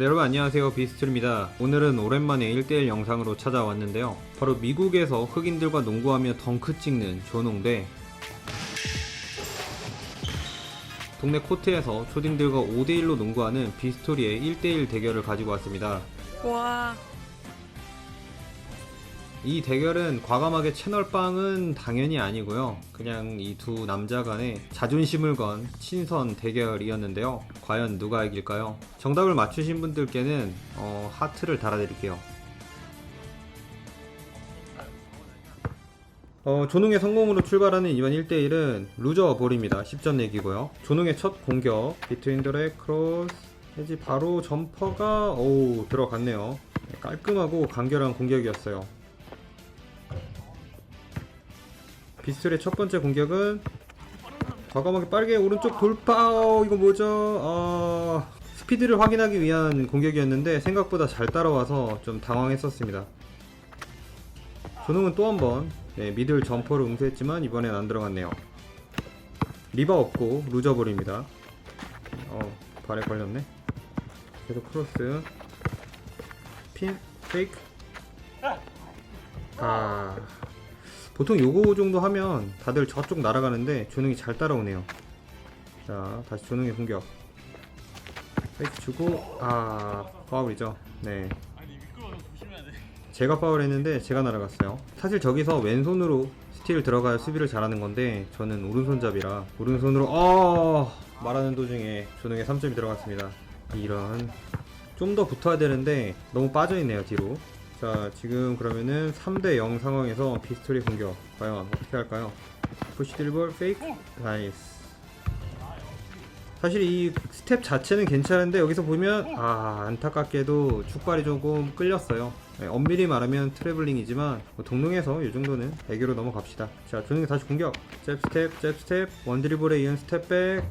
네, 여러분 안녕하세요. 비스트입니다. 오늘은 오랜만에 1대1 영상으로 찾아왔는데요. 바로 미국에서 흑인들과 농구하며 덩크 찍는 조농대. 동네 코트에서 초딩들과 5대1로 농구하는 비스토리의 1대1 대결을 가지고 왔습니다. 와, 이 대결은 과감하게 채널빵은 당연히 아니고요. 그냥 이 두 남자 간의 자존심을 건 친선 대결이었는데요. 과연 누가 이길까요? 정답을 맞추신 분들께는 어, 하트를 달아드릴게요. 어, 조능의 성공으로 출발하는 이번 1대1은 루저 볼입니다. 10점 내기고요. 조능의 첫 공격, 비트윈 드랙 크로스, 해지 바로 점퍼가 오 들어갔네요. 네, 깔끔하고 간결한 공격이었어요. 비스틀의 첫 번째 공격은 과감하게 빠르게 오른쪽 돌파. 어, 이거 뭐죠? 아, 스피드를 확인하기 위한 공격이었는데 생각보다 잘 따라와서 좀 당황했었습니다. 조능은 또 한번 네, 미들 점퍼를 응수했지만 이번엔 안 들어갔네요. 리바 없고 루저볼입니다. 어, 발에 걸렸네. 계속 크로스. 핀, 페이크. 아, 보통 요거 정도 하면 다들 저쪽 날아가는데 조능이 잘 따라오네요. 자, 다시 조능의 공격. 페이크 주고, 아, 파울이죠. 네. 제가 파울했는데 제가 날아갔어요. 사실 저기서 왼손으로 스틸 들어가야 수비를 잘하는 건데 저는 오른손잡이라 오른손으로 어 말하는 도중에 조능의 3점이 들어갔습니다. 이런 좀 더 붙어야 되는데 너무 빠져 있네요 뒤로. 자 지금 그러면은 3대 0 상황에서 피스톨의 공격 과연 어떻게 할까요? 푸시 드리블 페이크 나이스. 사실 이 스텝 자체는 괜찮은데 여기서 보면 아 안타깝게도 축발이 조금 끌렸어요. 네, 엄밀히 말하면 트래블링이지만 뭐 동릉에서 이 정도는 애교로 넘어갑시다. 자 조능이 다시 공격. 잽 스텝 잽 스텝 원드리블에 이은 스텝백.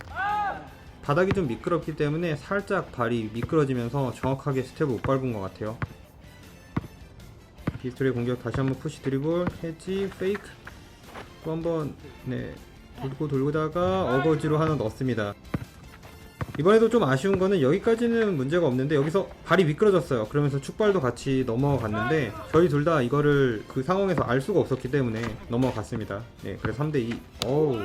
바닥이 좀 미끄럽기 때문에 살짝 발이 미끄러지면서 정확하게 스텝을 못 밟은 것 같아요. 비스토리 공격 다시 한번 푸시 드리블 해지 페이크 또 한번 네 돌고 돌다가 어거지로 하나 넣습니다. 이번에도 좀 아쉬운 거는 여기까지는 문제가 없는데 여기서 발이 미끄러졌어요. 그러면서 축발도 같이 넘어갔는데 저희 둘 다 이거를 그 상황에서 알 수가 없었기 때문에 넘어갔습니다. 네, 그래서 3대 2. 어우.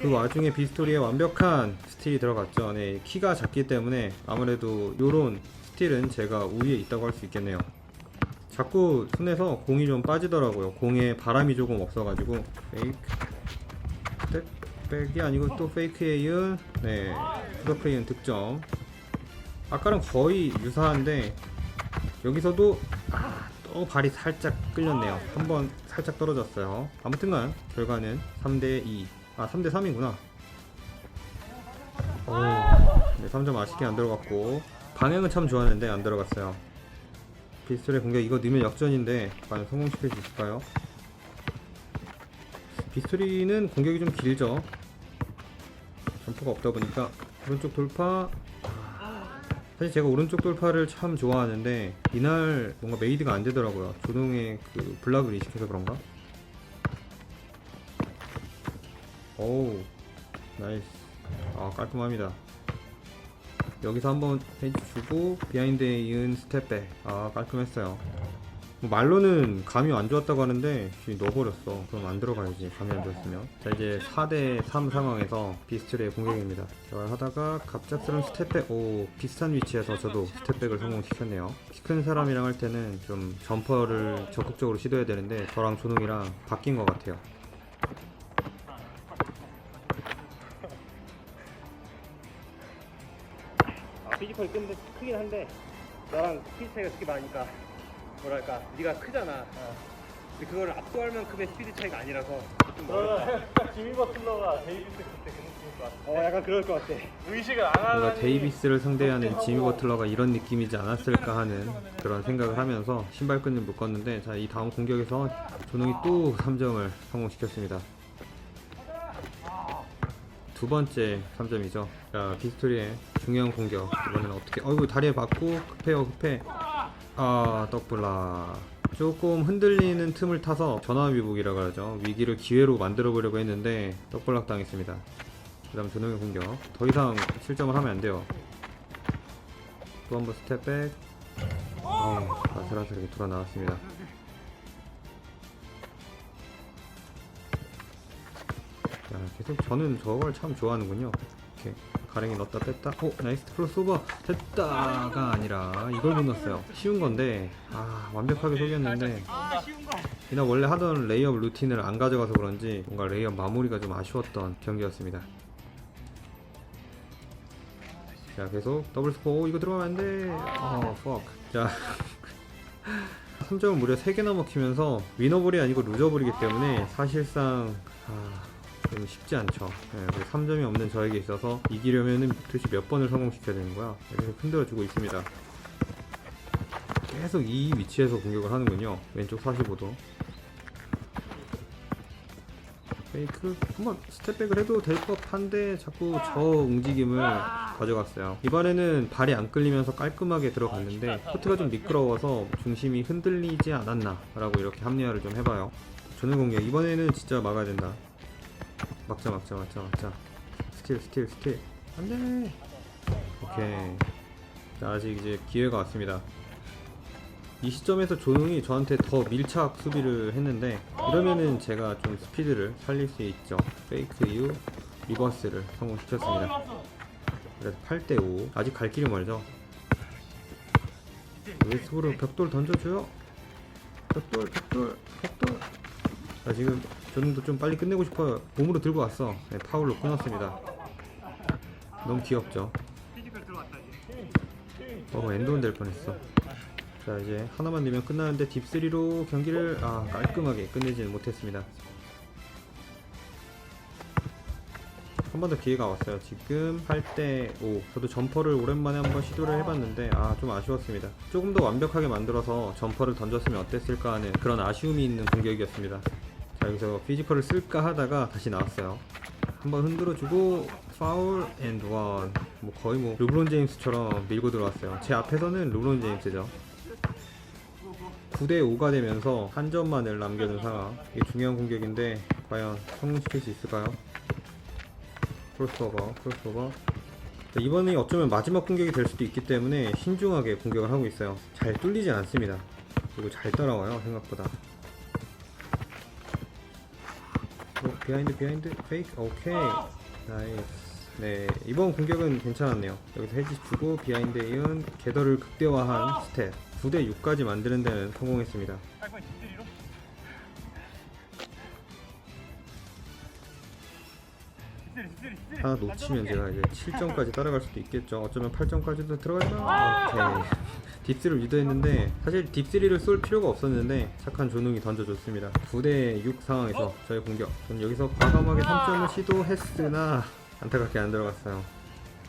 그 와중에 비스토리에 완벽한 스틸이 들어갔죠. 네, 키가 작기 때문에 아무래도 요런 스틸은 제가 우위에 있다고 할 수 있겠네요. 자꾸 손에서 공이 좀 빠지더라고요. 공에 바람이 조금 없어가지고 페이크 스텝백이 아니고 또 페이크 에 이은 네 이은 득점. 아까랑 거의 유사한데 여기서도 아, 또 발이 살짝 끌렸네요. 한번 살짝 떨어졌어요. 아무튼간 결과는 3대 2. 아 3대 3이구나. 오, 네, 3점 아쉽게 안 들어갔고 방향은 참 좋았는데 안 들어갔어요. 비스톨의 공격 이거 넣으면 역전인데 과연 성공시킬 수 있을까요? 비스토리는 공격이 좀 길죠. 점프가 없다 보니까 오른쪽 돌파. 사실 제가 오른쪽 돌파를 참 좋아하는데 이날 뭔가 메이드가 안 되더라고요. 조동의 그 블락을 의식해서 그런가? 오우 나이스. 아 깔끔합니다. 여기서 한번 페이지 주고 비하인드에 이은 스텝백 아 깔끔했어요. 뭐 말로는 감이 안 좋았다고 하는데 씨, 넣어버렸어. 그럼 안 들어가야지 감이 안 좋았으면. 자 이제 4대3 상황에서 비스트의 공격입니다. 자 하다가 갑작스러운 스텝백 오 비슷한 위치에서 저도 스텝백을 성공시켰네요. 키 큰 사람이랑 할 때는 좀 점퍼를 적극적으로 시도해야 되는데 저랑 조능이랑 바뀐 것 같아요 아, 피지컬이 좀 크긴 한데 나랑 스피드 차이가 그렇게 많으니까 뭐랄까 네가 크잖아 근데 그걸 압도할 만큼의 스피드 차이가 아니라서 좀 어렵다 지미 버틀러가 데이비스 그때 그 느낌일 것 같아. 어 약간 그럴 것 같아 의식을 안 뭔가 하는 데이비스를 상대하는 지미 버틀러가 이런 느낌이지 않았을까 하는 그런 생각을 하면서 신발끈을 묶었는데 자 이 다음 공격에서 조능이 또 3점을 성공시켰습니다. 두 번째 3점이죠. 자 비스토리의 중요한 공격. 이번에는 어떻게 어이구 다리에 맞고 급해요 급해. 아 떡블라. 조금 흔들리는 틈을 타서 전화위복이라 그러죠. 위기를 기회로 만들어 보려고 했는데 떡블락 당했습니다. 그 다음 조능의 공격. 더 이상 실점을 하면 안 돼요. 또 한번 스텝백. 네, 아슬아슬하게 돌아 나왔습니다. 야, 계속 저는 저걸 참 좋아하는군요. 이렇게 가랭이 넣었다 뺐다. 오 나이스 크로스오버. 됐다가 아니라 이걸 못 넣었어요. 쉬운 건데 아 완벽하게 속였는데. 이날 원래 하던 레이업 루틴을 안 가져가서 그런지 뭔가 레이업 마무리가 좀 아쉬웠던 경기였습니다. 자 계속 더블 스코어. 오, 이거 들어가면 안돼. 어 fuck. 자 3점을 무려 3개나 먹히면서 위너볼이 아니고 루저볼이기 때문에 사실상 아, 좀 쉽지 않죠. 네, 3점이 없는 저에게 있어서 이기려면 도대체 몇 번을 성공시켜야 되는 거야. 이렇게 흔들어주고 있습니다. 계속 이 위치에서 공격을 하는군요. 왼쪽 45도. 페이크 한번 스텝백을 해도 될 법한데 자꾸 저 움직임을 가져갔어요. 이번에는 발이 안 끌리면서 깔끔하게 들어갔는데 코트가 좀 미끄러워서 중심이 흔들리지 않았나 라고 이렇게 합리화를 좀 해봐요. 전을 공격 이번에는 진짜 막아야 된다. 막자 막자 막자 막자. 스틸 스틸 스틸 안돼. 오케이. 자, 아직 이제 기회가 왔습니다. 이 시점에서 조능이 저한테 더 밀착 수비를 했는데 이러면은 제가 좀 스피드를 살릴 수 있죠 페이크 이후 리버스를 성공시켰습니다 그래서 8대5 아직 갈 길이 멀죠 웨스브로 벽돌 던져줘요 벽돌 벽돌 벽돌 자 지금 조능도 좀 빨리 끝내고 싶어요 몸으로 들고 왔어. 네, 파울로 끊었습니다. 너무 귀엽죠. 어 엔드원 될 뻔했어. 자 이제 하나만 넣으면 끝나는데 딥3로 경기를 아 깔끔하게 끝내지는 못했습니다. 한 번 더 기회가 왔어요. 지금 8대5 저도 점퍼를 오랜만에 한번 시도를 해봤는데 아 좀 아쉬웠습니다. 조금 더 완벽하게 만들어서 점퍼를 던졌으면 어땠을까 하는 그런 아쉬움이 있는 공격이었습니다 자 여기서 피지컬을 쓸까 하다가 다시 나왔어요 한번 흔들어주고 파울 앤 원. 뭐 거의 뭐 르브론 제임스처럼 밀고 들어왔어요. 제 앞에서는 르브론 제임스죠. 9대 5가 되면서 한 점만을 남겨둔 상황. 이게 중요한 공격인데 과연 성공시킬 수 있을까요? 크로스오버, 크로스오버. 자, 이번이 어쩌면 마지막 공격이 될 수도 있기 때문에 신중하게 공격을 하고 있어요. 잘 뚫리지 않습니다. 그리고 잘 따라와요 생각보다. 비하인드 비하인드 페이크 오케이 나이스 네 이번 공격은 괜찮았네요. 여기서 헤지 주고 비하인드 이은 궤도를 극대화한 스텝. 9대 6까지 만드는 데는 성공했습니다 하나 놓치면 제가 이제 7점까지 따라갈 수도 있겠죠. 어쩌면 8점까지도 들어가나 오케이. 딥3를 유도했는데 사실 딥3를 쏠 필요가 없었는데 착한 조능이 던져줬습니다. 9대 6 상황에서 저의 공격. 전 여기서 과감하게 3점을 시도했으나 안타깝게 안 들어갔어요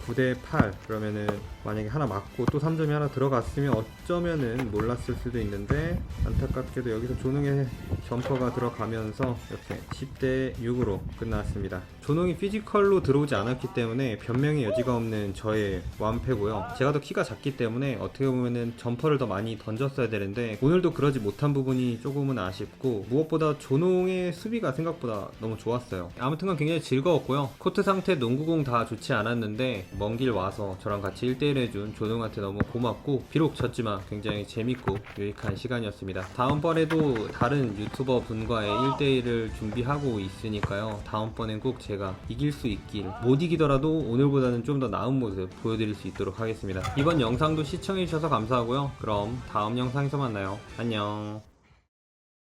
9대 8 그러면은 만약에 하나 맞고 또 3점이 하나 들어갔으면 어쩌면은 몰랐을 수도 있는데 안타깝게도 여기서 조능의 점퍼가 들어가면서 이렇게 10대 6으로 끝났습니다. 조능이 피지컬로 들어오지 않았기 때문에 변명의 여지가 없는 저의 완패고요. 제가 더 키가 작기 때문에 어떻게 보면은 점퍼를 더 많이 던졌어야 되는데 오늘도 그러지 못한 부분이 조금은 아쉽고 무엇보다 조농의 수비가 생각보다 너무 좋았어요. 아무튼간 굉장히 즐거웠고요. 코트 상태 농구공 다 좋지 않았는데 먼 길 와서 저랑 같이 1대1 해준 조농한테 너무 고맙고 비록 졌지만 굉장히 재밌고 유익한 시간이었습니다. 다음번에도 다른 유튜버 분과의 1대1을 준비하고 있으니까요. 다음번엔 꼭 제가 이길 수 있길 못 이기더라도 오늘보다는 좀 더 나은 모습 보여드릴 수 있도록 하겠습니다. 이번 영상도 시청해주셔서 감사하고요. 그럼 다음 영상에서 만나요. 안녕.